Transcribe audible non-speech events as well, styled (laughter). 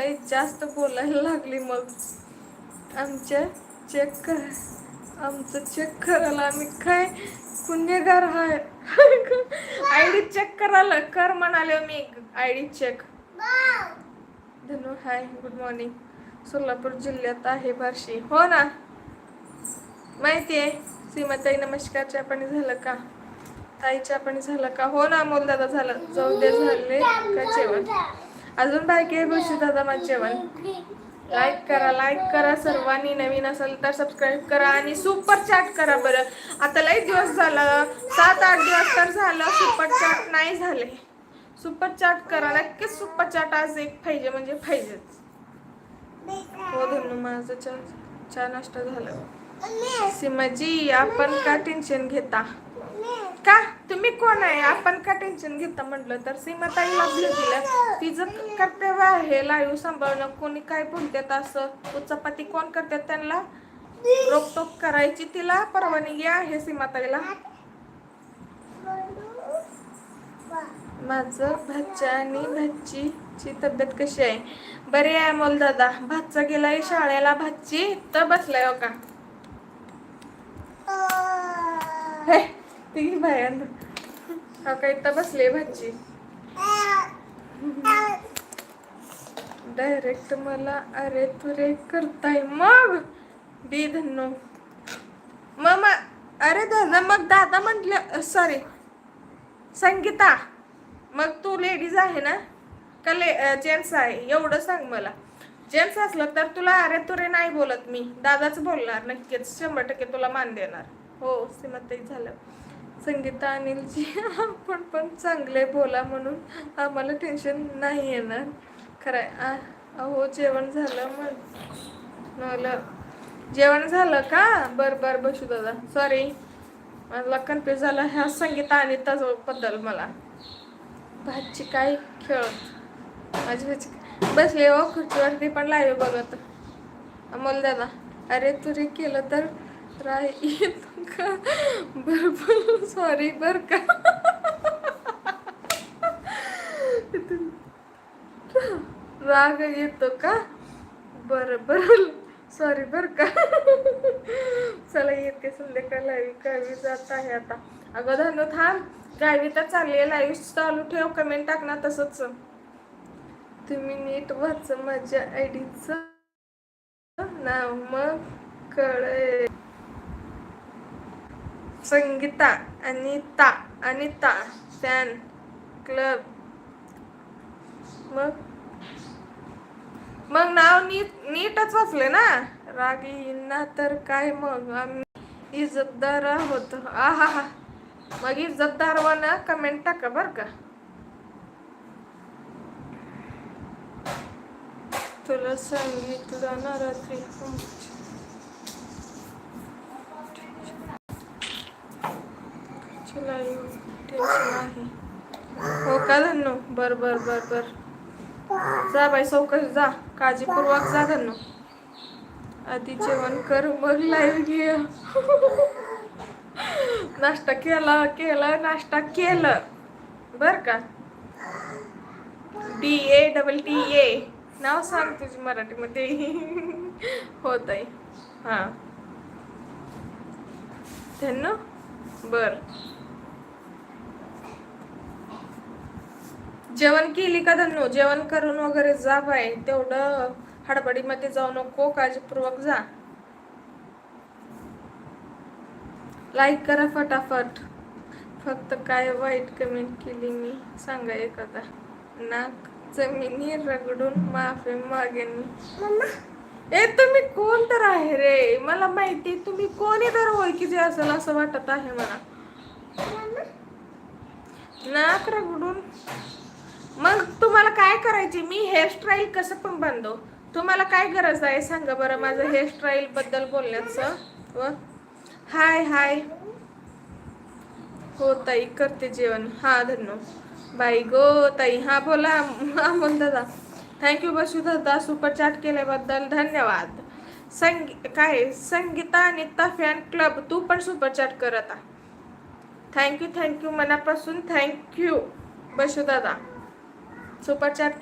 लई जास्त बोलायला लागली मग. आमच्या चेक कर आमचं चेक करायला आम्ही काय गुन्हेगार आहे आय डी चेक करायला कर म्हणाले मी. I D check Dhanu hi good morning Solapur जिल्ह्यात आहे बार्शी. हो ना? माहिती आहे. सीमाताई नमस्कार चहा झालं का? ताई चहा झालं का? हो ना अमोल दादा झालं. जाऊ दे झाले का जेवण? अजून बाकी आहे बसू दादा माझं जेवण. लाईक करा लाईक करा सर्वांनी. नवीन असेल तर सबस्क्राईब करा आणि सुपर चॅट करा बरं. आता लई दिवस झालं. सात आठ दिवस तर झालं. सुपर चॅट नाही झाले. सुपर चॅट करा. नक्कीच सुपर चॅट आज एक पाहिजे म्हणजे पाहिजेच. हो धनु माझं चहा चहा नाश्ता झाला. सीमाजी आपण का टेन्शन घेता? का? तुम्ही कोण आहे? आपण का टेन्शन घेता म्हटलं? तर सीमाताईला दिलं तिचं कर्तव्य आहे लाईव्ह सांभाळणं. कोणी काय बोलतात असं? उचापाती कोण करतात त्यांना? रोकटोक करायची तिला. परवानगी आहे सीमाताईला. माझं भाच्या आणि भाचीची तब्येत कशी आहे? बरी आहे मोल दादा. भातचा गेलाय शाळेला. भाची तर बसलाय हो का? हे ती भयान हा का इथं बसले भाजी डायरेक्ट मला अरे तुरे करताय मग? बी धन्नो. मग अरे दादा मग दादा म्हटलं सॉरी संगीता मग तू लेडीज आहे ना? का ले जेंट्स आहे? एवढं सांग मला. जेंट्स असलं तर तुला अरे तुरे नाही बोलत मी. दादाच बोलणार नक्कीच. शंभर टक्के तुला मान देणार. हो श्रीमती झालं. संगीता अनिलजी आपण पण चांगले बोला म्हणून आम्हाला टेन्शन नाही येणार. खरंय. आहे अहो जेवण झालं मग मला जेवण झालं का? बर बर बसू दादा. सॉरी मला कन्फ्युज झालं ह्या संगीता आणि बद्दल मला. भाजी काय खेळत माझी भाजी बसले हो खुर्चीवरती पण लाईव्ह बघत. अमोल दादा अरे तुरी केलं तर कुत्रा (laughs) येतो का? बरोबर सॉरी बर का? राग येतो का? बरं बरं. सॉरी बर का? चला येते संध्याकाळ लाईव्ह गावी जात आहे आता. अगं धनु थांब. गावी तर चालली आहे. लाईव्ह चालू ठेव. कमेंट टाक ना तसंच. तुम्ही नीट वाच. माझ्या आयडीचं नाव मग कळे संगीता अनिता अनिता फॅन क्लब. मग? मग नाव नीट नीटच वाचले ना? रागीना तर काय मग? आम्ही इज्जतदार आहोत. आहा हा मग इज्जतदार ना कमेंट टाका बर का. तुला सांगितलं ना रात्री टेन्शन आहे. हो का धन्नो? बर बर बर बर. जा बाई चौकशी जा. काळजीपूर्वक जा धन्नो. आधी जेवण कर मग लाईव्ह घे. नाश्ता केला केला नाश्ता केलं. बर का? D A double T A नाव सांग तुझी मराठीमध्ये. होत आहे हां. धन्य बर. जेवण केली का धन्नो? जेवण करून वगैरे जा बाय तेवढं हडबडीमध्ये जाऊ नको काळजीपूर्वक जा. लाईक करा फटाफट. फक्त काय वाईट कमेंट केली मी? सांगा एखादा. नाक जमिनी रगडून माफी मागेन. मी ए तुम्ही कोण तर आहे रे? मला माहिती तुम्ही कोणी तर ओळखीचे असेल असं वाटत आहे मला. नाक रगडून मग तुम्हाला काय करायचे मी हेअरस्टाईल कसं पण बांधव तुम्हाला काय गरज आहे? सांगा बरं माझं हेअरस्टाईल बद्दल बोलण्याचं. व? हाय हाय हो ताई करते जेवण. हा धन्नो. बाई गो ताई. हा बोला. अमोल दादा थँक्यू बसू दादा सुपर चॅट केल्याबद्दल धन्यवाद. संगी काय? संगीता अनिता फॅन क्लब तू पण सुपर चॅट करत थँक्यू थँक्यू मनापासून थँक्यू बसू दादा सुपर चॅट